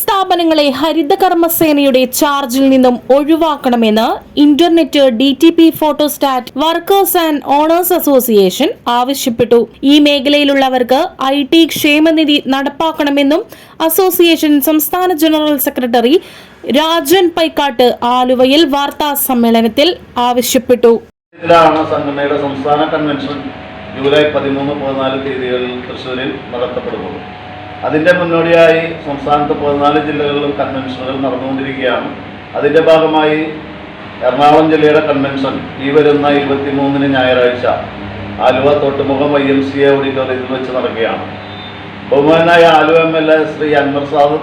സ്ഥാപനങ്ങളെ ഹരിതകർമ്മസേനയുടെ ചാർജിൽ നിന്നും ഒഴിവാക്കണമെന്ന് internet D T P photostat workers and owners association ആവശ്യപ്പെട്ടു. ഈ മേഖലയിലുള്ളവർക്ക് ഐ ടി ക്ഷേമനിധി നടപ്പാക്കണമെന്നും അസോസിയേഷൻ സംസ്ഥാന ജനറൽ സെക്രട്ടറി രാജൻ പൈക്കാട്ട് ആലുവയിൽ വാർത്താ സമ്മേളനത്തിൽ ആവശ്യപ്പെട്ടു. സംസ്ഥാന കൺവെൻഷൻ ജൂലൈ പതിമൂന്ന് പതിനാല് തീയതികളിൽ തൃശ്ശൂരിൽ നടത്തപ്പെടുന്നത്. അതിന്റെ മുന്നോടിയായി സംസ്ഥാനത്ത് പതിനാല് ജില്ലകളിലും കൺവെൻഷനുകൾ നടന്നുകൊണ്ടിരിക്കുകയാണ്. അതിന്റെ ഭാഗമായി എറണാകുളം ജില്ലയുടെ കൺവെൻഷൻ ഈ വരുന്ന ഇരുപത്തിമൂന്നിന് ഞായറാഴ്ച Aluva Thottumugham I M C A ഓഡിറ്റോറിയത്തിൽ വെച്ച് നടക്കുകയാണ്. ബഹുമാനായ Aluva M L A Shri Anwar Sadath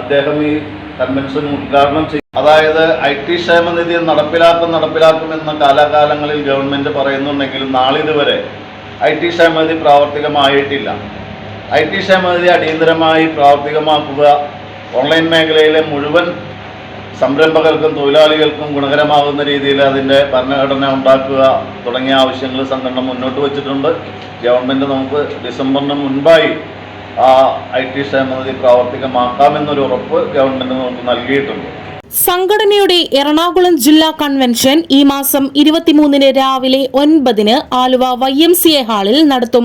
അദ്ദേഹം ഈ കൺവെൻഷൻ ഉദ്ഘാടനം ചെയ്യും അതായത് ഐ ടി ക്ഷേമനിധി നടപ്പിലാക്കും എന്ന കാലാകാലങ്ങളിൽ ഗവൺമെന്റ് പറയുന്നുണ്ടെങ്കിലും നാളിതുവരെ ഐ ടി ക്ഷേമനിധി പ്രാവർത്തികമായിട്ടില്ല. ഐ ടി ക്ഷേമനിധി അടിയന്തരമായി പ്രാവർത്തികമാക്കുക. ഓൺലൈൻ മേഖലയിലെ മുഴുവൻ സംരംഭകർക്കും തൊഴിലാളികൾക്കും ഗുണകരമാകുന്ന രീതിയിൽ അതിന്റെ ഭരണഘടന ഉണ്ടാക്കുക തുടങ്ങിയ ആവശ്യങ്ങൾ സംഘടന മുന്നോട്ട് വച്ചിട്ടുണ്ട്. ഗവൺമെന്റ് നമുക്ക് ഡിസംബറിന് മുൻപായി ആ ഐ ടി ക്ഷേമനിധി പ്രാവർത്തികമാക്കാമെന്നൊരു ഉറപ്പ് ഗവൺമെന്റ് നമുക്ക് നൽകിയിട്ടുണ്ട്. സംഘടനയുടെ എറണാകുളം ജില്ലാ കൺവെൻഷൻ ഈ മാസം ഇരുപത്തിമൂന്നിന് രാവിലെ ഒൻപതിന് Aluva Y M C A ഹാളിൽ നടത്തും.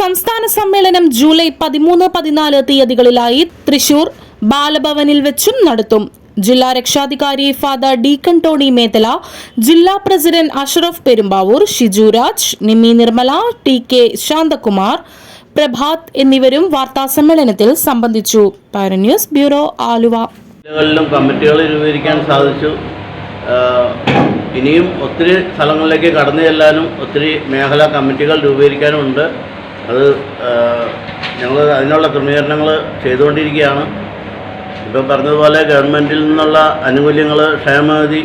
സംസ്ഥാന സമ്മേളനം ജൂലൈ പതിമൂന്ന് പതിനാല് തീയതികളിലായി തൃശൂർ ബാലഭവനിൽ വെച്ചും നടത്തും. ജില്ലാ രക്ഷാധികാരി ഫാദർ ഡീക്കൺ ടോണി മേത്തല ജില്ലാ president Ashraf Perumbavoor Shijuraj Nimmi Nirmala T K Shanthakumar Prabhath എന്നിവരും വാർത്താസമ്മേളനത്തിൽ സംബന്ധിച്ചു. പാരന്യൂസ് ബ്യൂറോ ആലുവ. ജില്ലകളിലും കമ്മിറ്റികൾ രൂപീകരിക്കാൻ സാധിച്ചു. ഇനിയും ഒത്തിരി സ്ഥലങ്ങളിലേക്ക് കടന്നു ചെല്ലാനും ഒത്തിരി മേഖലാ കമ്മിറ്റികൾ രൂപീകരിക്കാനുമുണ്ട്. അത് ഞങ്ങൾ അതിനുള്ള ക്രമീകരണങ്ങൾ ചെയ്തുകൊണ്ടിരിക്കുകയാണ്. ഇപ്പോൾ പറഞ്ഞതുപോലെ ഗവൺമെന്റിൽ നിന്നുള്ള ആനുകൂല്യങ്ങൾ ക്ഷേമനിധി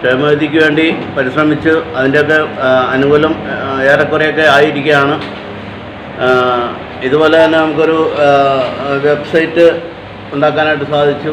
ക്ഷേമനിധിക്ക് വേണ്ടി പരിശ്രമിച്ച് അതിന്റെയൊക്കെ അനുകൂലം ഏറെക്കുറെയൊക്കെ ആയിരിക്കുകയാണ്. ഇതുപോലെ തന്നെ നമുക്കൊരു വെബ്സൈറ്റ് ഉണ്ടാക്കാനായിട്ട് സാധിച്ചു.